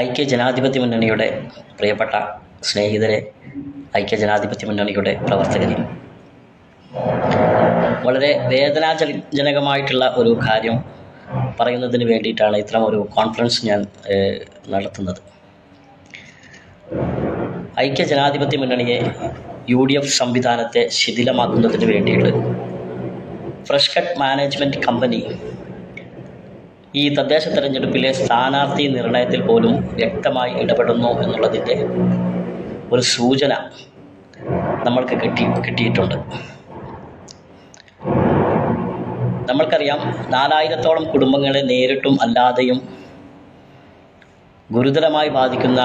ഐക്യ ജനാധിപത്യ മുന്നണിയുടെ പ്രിയപ്പെട്ട സ്നേഹിതരെ ഐക്യ ജനാധിപത്യ മുന്നണിയുടെ പ്രവർത്തകരെ. വളരെ വേദനാജനകമായിട്ടുള്ള ഒരു കാര്യം പറയുന്നതിന് വേണ്ടിയിട്ടാണ് ഇത്തരം ഒരു കോൺഫറൻസ് ഞാൻ നടത്തുന്നത്. ഐക്യ ജനാധിപത്യ മുന്നണിയെ യു ഡി എഫ് സംവിധാനത്തെ ശിഥിലമാക്കുന്നതിന് വേണ്ടിയിട്ട് ഫ്രഷ് കട്ട് മാനേജ്മെന്റ് കമ്പനി ഈ തദ്ദേശ തെരഞ്ഞെടുപ്പിലെ സ്ഥാനാർത്ഥി നിർണയത്തിൽ പോലും വ്യക്തമായി ഇടപെടുന്നു എന്നുള്ളതിന്റെ ഒരു സൂചന നമ്മൾക്ക് കിട്ടി കിട്ടിയിട്ടുണ്ട്. നമ്മൾക്കറിയാം നാലായിരത്തോളം കുടുംബങ്ങളെ നേരിട്ടും അല്ലാതെയും ഗുരുതരമായി ബാധിക്കുന്ന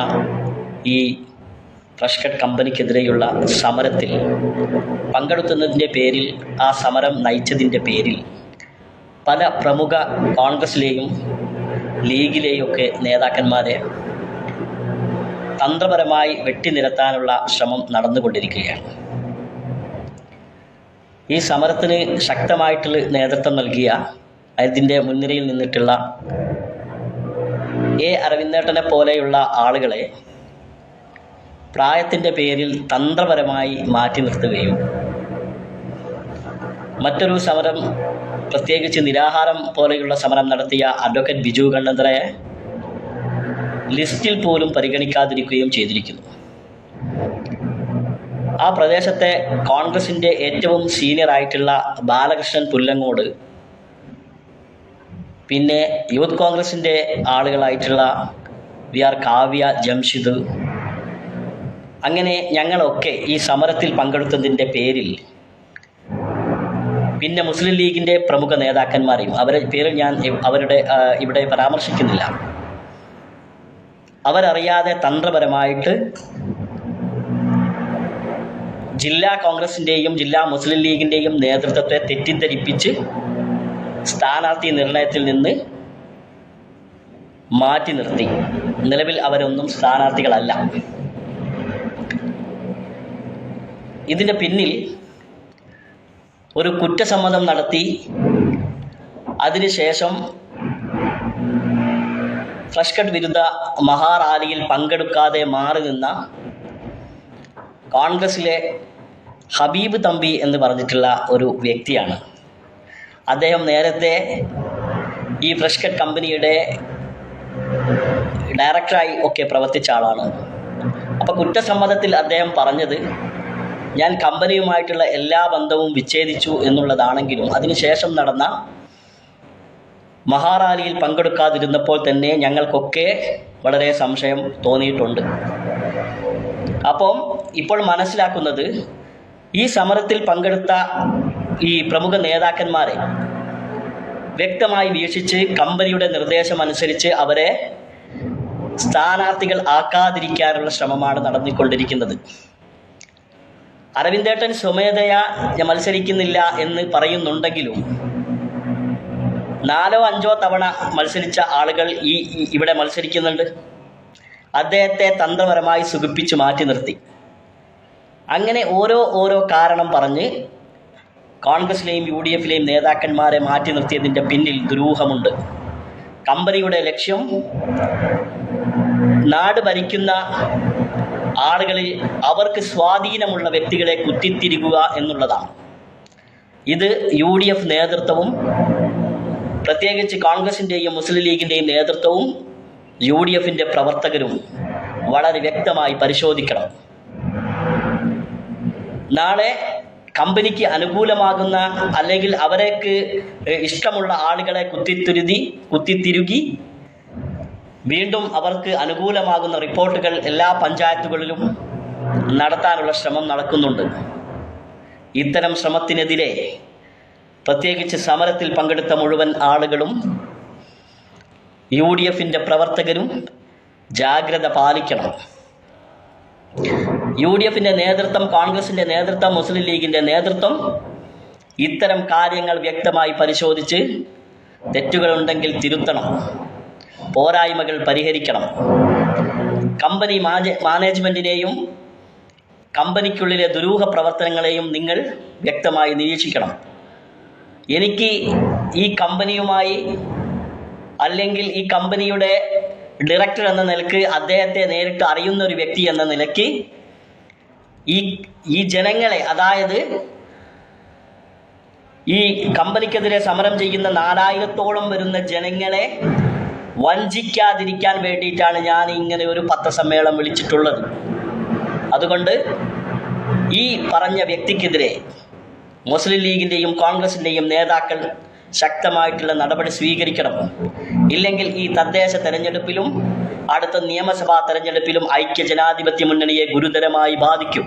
ഈ ഫ്രഷ്കട്ട് കമ്പനിക്കെതിരെയുള്ള സമരത്തിൽ പങ്കെടുക്കുന്നതിന്റെ പേരിൽ ആ സമരം നയിച്ചതിന്റെ പേരിൽ പല പ്രമുഖ കോൺഗ്രസിലെയും ലീഗിലെയും ഒക്കെ നേതാക്കന്മാരെ തന്ത്രപരമായി വെട്ടിനിരത്താനുള്ള ശ്രമം നടന്നുകൊണ്ടിരിക്കുകയാണ്. ഈ സമരത്തിന് ശക്തമായിട്ടുള്ള നേതൃത്വം നൽകിയ അതിന്റെ മുൻനിരയിൽ നിന്നിട്ടുള്ള എ അരവിന്ദേട്ടനെ പോലെയുള്ള ആളുകളെ പ്രായത്തിന്റെ പേരിൽ തന്ത്രപരമായി മാറ്റി നിർത്തുകയും മറ്റൊരു സമരം പ്രത്യേകിച്ച് നിരാഹാരം പോലെയുള്ള സമരം നടത്തിയ അഡ്വക്കേറ്റ് ബിജു കണ്ണന്തറയെ ലിസ്റ്റിൽ പോലും പരിഗണിക്കാതിരിക്കുകയും ചെയ്തിരിക്കുന്നു. ആ പ്രദേശത്തെ കോൺഗ്രസിന്റെ ഏറ്റവും സീനിയർ ആയിട്ടുള്ള ബാലകൃഷ്ണൻ പുല്ലങ്ങോട് പിന്നെ യൂത്ത് കോൺഗ്രസിന്റെ ആളുകളായിട്ടുള്ള വി ആർ കാവ്യ ജംഷിദ് അങ്ങനെ ഞങ്ങളൊക്കെ ഈ സമരത്തിൽ പങ്കെടുത്തതിന്റെ പേരിൽ പിന്നെ മുസ്ലിം ലീഗിന്റെ പ്രമുഖ നേതാക്കന്മാരെയും അവരെ പേര് ഞാൻ അവരുടെ ഇവിടെ പരാമർശിക്കുന്നില്ല. അവരറിയാതെ തന്ത്രപരമായിട്ട് ജില്ലാ കോൺഗ്രസിന്റെയും ജില്ലാ മുസ്ലിം ലീഗിന്റെയും നേതൃത്വത്തെ തെറ്റിദ്ധരിപ്പിച്ച് സ്ഥാനാർത്ഥി നിർണയത്തിൽ നിന്ന് മാറ്റി നിർത്തി. നിലവിൽ അവരൊന്നും സ്ഥാനാർത്ഥികളല്ല. ഇതിന്റെ പിന്നിൽ ഒരു കുറ്റസമ്മതം നടത്തി അതിനുശേഷം ഫ്ലഷ്കട്ട് വിരുദ്ധ മഹാറാലിയിൽ പങ്കെടുക്കാതെ മാറി നിന്ന കോൺഗ്രസിലെ ഹബീബ് തമ്പി എന്ന് പറഞ്ഞിട്ടുള്ള ഒരു വ്യക്തിയാണ്. അദ്ദേഹം നേരത്തെ ഈ ഫ്രഷ് കട്ട് കമ്പനിയുടെ ഡയറക്ടറായി ഒക്കെ പ്രവർത്തിച്ച ആളാണ്. അപ്പോൾ കുറ്റസമ്മതത്തിൽ അദ്ദേഹം പറഞ്ഞത് ഞാൻ കമ്പനിയുമായിട്ടുള്ള എല്ലാ ബന്ധവും വിച്ഛേദിച്ചു എന്നുള്ളതാണെങ്കിലും അതിനുശേഷം നടന്ന മഹാറാലിയിൽ പങ്കെടുക്കാതിരുന്നപ്പോൾ തന്നെ ഞങ്ങൾക്കൊക്കെ വളരെ സംശയം തോന്നിയിട്ടുണ്ട്. അപ്പം ഇപ്പോൾ മനസ്സിലാക്കുന്നത് ഈ സമരത്തിൽ പങ്കെടുത്ത ഈ പ്രമുഖ നേതാക്കന്മാരെ വ്യക്തമായി വീക്ഷിച്ച് കമ്പനിയുടെ നിർദ്ദേശം അനുസരിച്ച് അവരെ സ്ഥാനാർത്ഥികൾ ആക്കാതിരിക്കാനുള്ള ശ്രമമാണ് നടന്നുകൊണ്ടിരിക്കുന്നത് അരവിന്ദേട്ടൻ സ്വമേധയാ മത്സരിക്കുന്നില്ല എന്ന് പറയുന്നുണ്ടെങ്കിലും നാലോ അഞ്ചോ തവണ മത്സരിച്ച ആളുകൾ ഈ- ഇവിടെ മത്സരിക്കുന്നുണ്ട്. അദ്ദേഹത്തെ തന്ത്രപരമായി സുഖിപ്പിച്ച് മാറ്റി നിർത്തി. അങ്ങനെ ഓരോ ഓരോ കാരണം പറഞ്ഞ് കോൺഗ്രസിലെയും യു ഡി എഫിലെയും നേതാക്കന്മാരെ മാറ്റി നിർത്തിയതിന്റെ പിന്നിൽ ദുരൂഹമുണ്ട്. കമ്പനിയുടെ ലക്ഷ്യം നാട് ഭരിക്കുന്ന ആളുകളിൽ അവർക്ക് സ്വാധീനമുള്ള വ്യക്തികളെ കുത്തിത്തിരിക്കുക എന്നുള്ളതാണ്. ഇത് യു ഡി എഫ് നേതൃത്വവും പ്രത്യേകിച്ച് കോൺഗ്രസിന്റെയും മുസ്ലിം ലീഗിന്റെയും നേതൃത്വവും യു ഡി എഫിന്റെ പ്രവർത്തകരും വളരെ വ്യക്തമായി പരിശോധിക്കണം. നാളെ കമ്പനിക്ക് അനുകൂലമാകുന്ന അല്ലെങ്കിൽ അവരേക്ക് ഇഷ്ടമുള്ള ആളുകളെ കുത്തിത്തിരുതി കുത്തിത്തിരുകി വീണ്ടും അവർക്ക് അനുകൂലമാകുന്ന റിപ്പോർട്ടുകൾ എല്ലാ പഞ്ചായത്തുകളിലും നടത്താനുള്ള ശ്രമം നടക്കുന്നുണ്ട്. ഇത്തരം ശ്രമത്തിനെതിരെ പ്രത്യേകിച്ച് സമരത്തിൽ പങ്കെടുത്ത മുഴുവൻ ആളുകളും യു ഡി എഫിന്റെ പ്രവർത്തകരും ജാഗ്രത പാലിക്കണം. യു ഡി എഫിന്റെ നേതൃത്വം കോൺഗ്രസിന്റെ നേതൃത്വം മുസ്ലിം ലീഗിന്റെ നേതൃത്വം ഇത്തരം കാര്യങ്ങൾ വ്യക്തമായി പരിശോധിച്ച് തെറ്റുകളുണ്ടെങ്കിൽ തിരുത്തണം. പോരായ്മകൾ പരിഹരിക്കണം. കമ്പനി മാനേജ്മെന്റിനെയും കമ്പനിക്കുള്ളിലെ ദുരൂഹ പ്രവർത്തനങ്ങളെയും നിങ്ങൾ വ്യക്തമായി നിരീക്ഷിക്കണം. എനിക്ക് ഈ കമ്പനിയുമായി അല്ലെങ്കിൽ ഈ കമ്പനിയുടെ ഡയറക്ടർ എന്ന നിലയ്ക്ക് അദ്ദേഹത്തെ നേരിട്ട് അറിയുന്ന ഒരു വ്യക്തി എന്ന നിലയ്ക്ക് ഈ ഈ ജനങ്ങളെ അതായത് ഈ കമ്പനിക്കെതിരെ സമരം ചെയ്യുന്ന നാലായിരത്തോളം വരുന്ന ജനങ്ങളെ വഞ്ചിക്കാതിരിക്കാൻ വേണ്ടിയിട്ടാണ് ഞാൻ ഇങ്ങനെ ഒരു പത്രസമ്മേളനം വിളിച്ചിട്ടുള്ളത്. അതുകൊണ്ട് ഈ പറഞ്ഞ വ്യക്തിക്കെതിരെ മുസ്ലിം ലീഗിന്റെയും കോൺഗ്രസിന്റെയും നേതാക്കൾ ശക്തമായിട്ടുള്ള നടപടി സ്വീകരിക്കണം. ഇല്ലെങ്കിൽ ഈ തദ്ദേശ തെരഞ്ഞെടുപ്പിലും അടുത്ത നിയമസഭാ തെരഞ്ഞെടുപ്പിലും ഐക്യ ജനാധിപത്യ മുന്നണിയെ ഗുരുതരമായി ബാധിക്കും.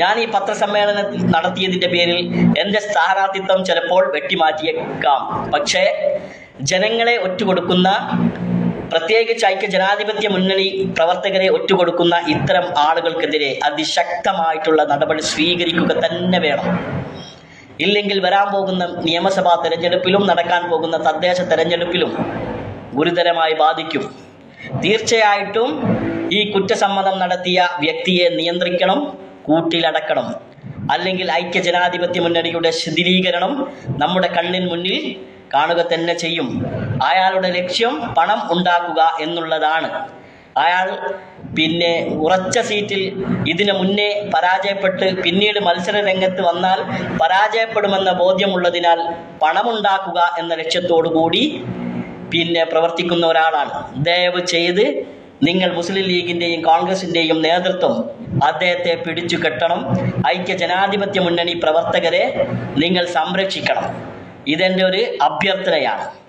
ഞാൻ ഈ പത്രസമ്മേളനം നടത്തിയതിന്റെ പേരിൽ എന്റെ സ്ഥാനാർത്ഥിത്വം ചിലപ്പോൾ വെട്ടിമാറ്റിയേക്കാം. പക്ഷേ ജനങ്ങളെ ഒറ്റുകൊടുക്കുന്ന പ്രത്യേകിച്ച് ഐക്യ ജനാധിപത്യ മുന്നണി പ്രവർത്തകരെ ഒറ്റുകൊടുക്കുന്ന ഇത്തരം ആളുകൾക്കെതിരെ അതിശക്തമായിട്ടുള്ള നടപടി സ്വീകരിക്കുക തന്നെ വേണം. ഇല്ലെങ്കിൽ വരാൻ പോകുന്ന നിയമസഭാ തെരഞ്ഞെടുപ്പിലും നടക്കാൻ പോകുന്ന തദ്ദേശ തെരഞ്ഞെടുപ്പിലും ഗുരുതരമായി ബാധിക്കും. തീർച്ചയായിട്ടും ഈ കുറ്റസമ്മതം നടത്തിയ വ്യക്തിയെ നിയന്ത്രിക്കണം കൂട്ടിലടക്കണം. അല്ലെങ്കിൽ ഐക്യ ജനാധിപത്യ മുന്നണിയുടെ ശിഥിലീകരണം നമ്മുടെ കണ്ണിന് മുന്നിൽ കാണുക തന്നെ ചെയ്യും. അയാളുടെ ലക്ഷ്യം പണം ഉണ്ടാക്കുക എന്നുള്ളതാണ്. അയാൾ പിന്നെ ഉറച്ച സീറ്റിൽ ഇതിനു മുന്നേ പരാജയപ്പെട്ട് പിന്നീട് മത്സര രംഗത്ത് വന്നാൽ പരാജയപ്പെടുമെന്ന ബോധ്യമുള്ളതിനാൽ പണമുണ്ടാക്കുക എന്ന ലക്ഷ്യത്തോടു കൂടി പിന്നെ പ്രവർത്തിക്കുന്ന ഒരാളാണ്. ദയവ് ചെയ്ത് നിങ്ങൾ മുസ്ലിം ലീഗിന്റെയും കോൺഗ്രസിന്റെയും നേതൃത്വം അദ്ദേഹത്തെ പിടിച്ചു കെട്ടണം. ഐക്യ ജനാധിപത്യ മുന്നണി പ്രവർത്തകരെ നിങ്ങൾ സംരക്ഷിക്കണം. ഇതെന്റെ ഒരു അഭ്യർത്ഥനയാണ്.